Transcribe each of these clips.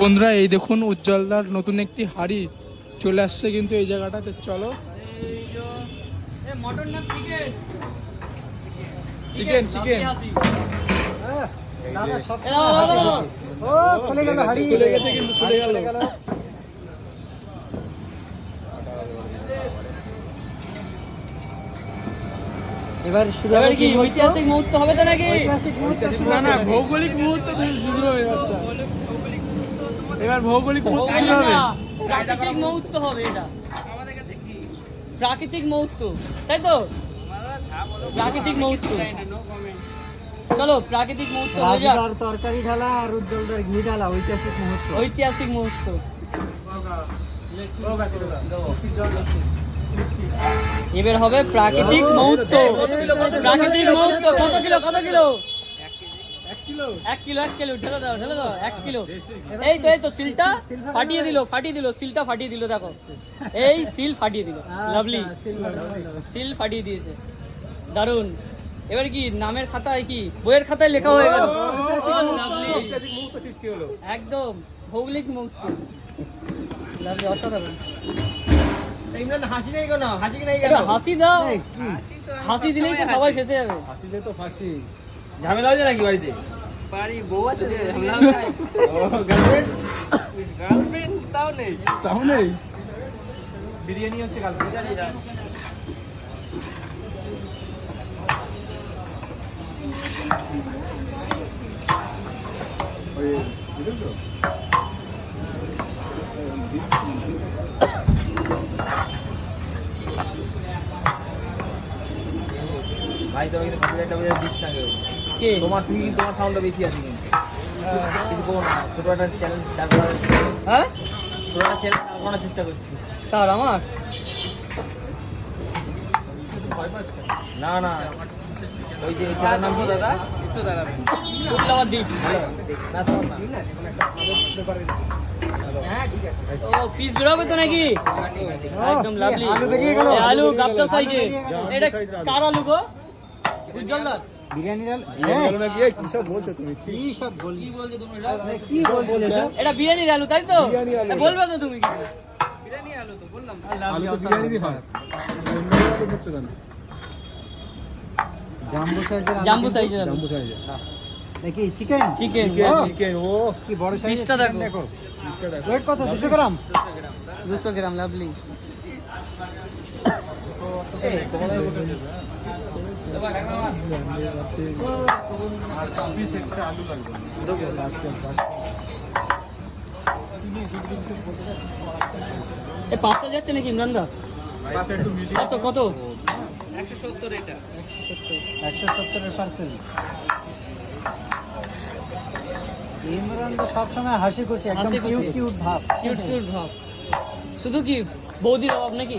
বন্ধুরা এই দেখুন উজ্জ্বলদার নতুন একটি হাড়ি চলে আসছে কিন্তু এই জায়গাটাতে। চলো। চিকেন চিকেন এবার শুরু হবে কি ঐতিহাসিক মুহূর্ত হবে তো নাকি? না না ভৌগোলিক মুহূর্ত শুরু হবে এবারটা। এবার ভৌগোলিক মুহূর্ত হবে? প্রাকৃতিক মুহূর্ত হবে এটা। প্রাকৃতিক মুহূর্ত। তাই তো? প্রাকৃতিক মুহূর্ত। চলো প্রাকৃতিক মুহূর্ত হয়ে তরকারি ঢালা আর উজ্জ্বলদার ঘি ঢালা ঐতিহাসিক মুহূর্ত। ঐতিহাসিক মুহূর্ত। এবার হবে প্রাকৃতিক মুহূর্ত। প্রাকৃতিক মুহূর্ত কত কিলো কত কিলো? এক কিলো এক কিলো ঢেলে দাও ঢেলে দাও এক কিলো এই তো এই তো সিলটা ফাটিয়ে দিল ফাটিয়ে দিল সিলটা ফাটিয়ে দিল দেখো এই সিল ফাটিয়ে দিল লাভলি আচ্ছা, silver ঢালা। সিল ফাটিয়ে দিয়েছে দারুণ এবার কি নামের খাতায় কি বইয়ের খাতায় লেখা হয়ে গেল একদম ভৌগোলিক লাভলি অসাধারণ হাসি নেই কেন হাসি নেই এটা হাসি দাও হাসি দিলেই তো সবাই ফেসে যাবে হাসিলে তো ফাঁসি ঝামেলা হয়েছে নাকি বাড়িতে বাড়ি বউ আছে গার্লফ্রেন্ড? গার্লফ্রেন্ড তাও নেই। তাও নেই? বিরিয়ানি হচ্ছে কালকে ভাই তোমাকে কিন্তু কপিরাইটটা বোঝার দিস না কেউ। কে তোমার তুমি তোমার সাউন্ডটা বেশি আছে কিন্তু। কিছু না ছোট একটা দাঁড় হ্যাঁ? ছোট একটা চ্যালেঞ্জ দাঁড় করানোর চেষ্টা করছি। তার আমার? না না। ওই যে নাম কি? দাদা একটু দাঁড়াবেন না তোমার না। আলু। আলু সাইজে এটা কার আলু গো? উজ্জ্বলদার বিরিয়ানি ডাল কি সব বলছো তুমি কি সব বলছো কি বলছো এটা বিরিয়ানির আলু তাই তো বলবে তো তুমি কি আলু তো বিরিয়ানি হয় জাম্বো সাইজের আলু জাম্বু সাইজের নাকি চিকেন চিকেন চিকেন ও কি বড় সাইজের পিসটা দেখো। দেখো ওয়েট কত দুশো গ্রাম দুশো গ্রাম লাভলি এ পাঁচটা যাচ্ছে নাকি ইমরান দা? কত কত? একশো সত্তরের পার্সেল ইমরান তো সবসময় হাসি খুশি একদম কিউট কিউট ভাব। কিউট কিউট ভাব। শুধু কি বৌদির অভাব নাকি?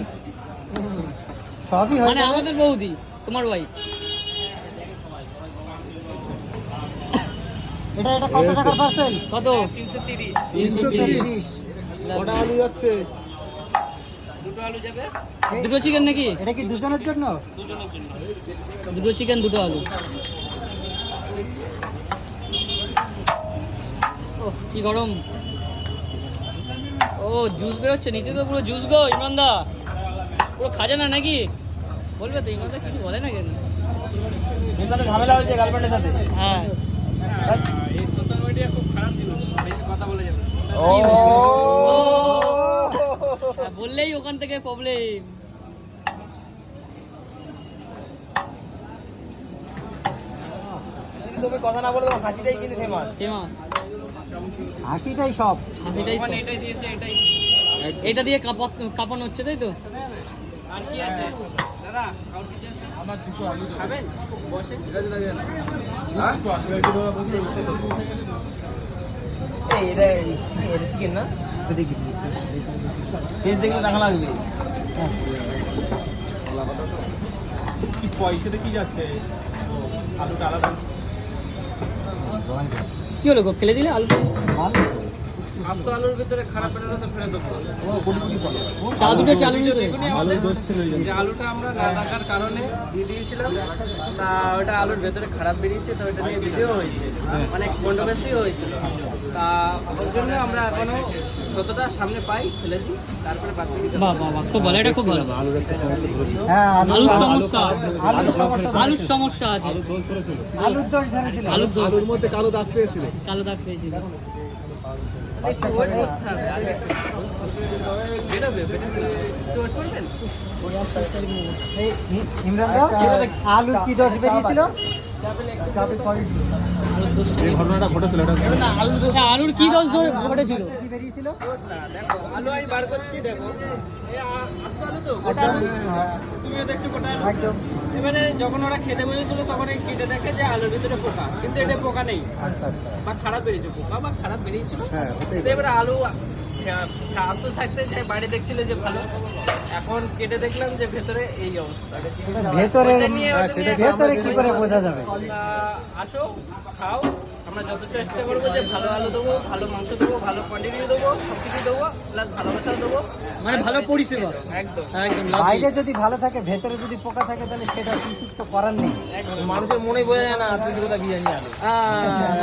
সবই হয়ে মানে আমাদের বৌদি তোমার ওয়াইফ এটা এটা কত পার্সেল কত? আলু যাচ্ছে? দুটো চিকেন নাকি? এটা কি দুজনের জন্য? দুটো চিকেন দুটো আলু। ওহ, কি গরম। ও জুস বেরোচ্ছে নিচে তো পুরো জুস গো ইমানদা। পুরো খাজানা নাকি? বলবে তো ইমানদা কিছু বলে না কেন? ঝামেলা হয়েছে গার্লফ্রেন্ডের সাথে। হ্যাঁ, বললেই ওখান থেকে প্রবলেম কথা না বলে হাসিটাই কিন্তু ফেমাস ফেমাস হাসিটাই সব। সেটাই সব। এটা দিয়ে কাপা- কাঁপানো হচ্ছে তাই তো? চিকেন এটা চিকেন না? দেখি দেখলে টাকা লাগবে। কি পয়সাতে কি যাচ্ছে? আলুটা আলাদা। কি? হলো গো ফেলে দিলে আলু আস্ত আলুর ভিতরে খারাপ তো দেবো। চালু যে আলুটা আমরা না রাখার কারণে দিয়ে দিয়েছিলাম তা ওটা আলুর ভেতরে খারাপ বেরিয়েছে তো ওটা নিয়ে ভিডিও হয়েছে। অনেক কন্ট্রোভার্সি হয়েছিল। তা ওর জন্য আমরা এখনও যতটা সামনে পাই ফেলে দিই তারপরে বাদ থেকে বাহ বাহ বাহ খুব এটা খুব ভালো। হ্যাঁ আলুর সমস্যা আলুর সমস্যা আছে। আলুর দোষ ধরেছিল। আলুর দোষ। আলুর মধ্যে কালো দাগ পেয়েছিল। কালো দাগ পেয়েছিল। ইমরান আলুর কি দশ বেরিয়েছিল? এই ঘটনাটা ঘটেছিল এটা আলুর কি দোষ ঘটেছিল? বেরিয়েছিল দোষ না, দেখো, আলু আমি বার করছি দেখো। এই আ- আস্ত আলু তো গোটা আলু। তুমিও দেখছ গোটা একদম। এবারে যখন ওরা খেতে বসেছিল তখন এই কেটে দেখে যে আলুর ভিতরে পোকা কিন্তু এটা পোকা নেই। আচ্ছা বা খারাপ বেরিয়েছে পোকা বা খারাপ বেরিয়েছিল। হ্যাঁ, এবারে আলু আস্ত থাকতে চাই বাইরে দেখছিলে যে ভালো। এখন কেটে দেখলাম যে ভেতরে এই অবস্থা। ভেতরে ভেতরে কি করে বোঝা যাবে? আসো খাও। আমরা যত চেষ্টা করব যে ভালো আলু দেবো ভালো মাংস দেবো ভালো কোয়ান্টিটি দেবো সব কিছু দেবো প্লাস ভালোবাসা দেবো। মানে ভালো পরিষেবা। একদম। একদম বাইরে যদি ভালো থাকে ভেতরে যদি পোকা থাকে তাহলে সেটা কিছু তো করার নেই। মানুষের মনে বোঝা যায় না তুই কোথা কি জানি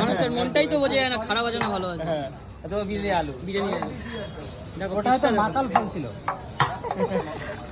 মানুষের মনটাই তো বোঝা যায় না খারাপ আছে না ভালো আছে। বিরিয়ানি আলু। বিরিয়ানি। দেখো ওটা হচ্ছে মাতাল ফল ছিল।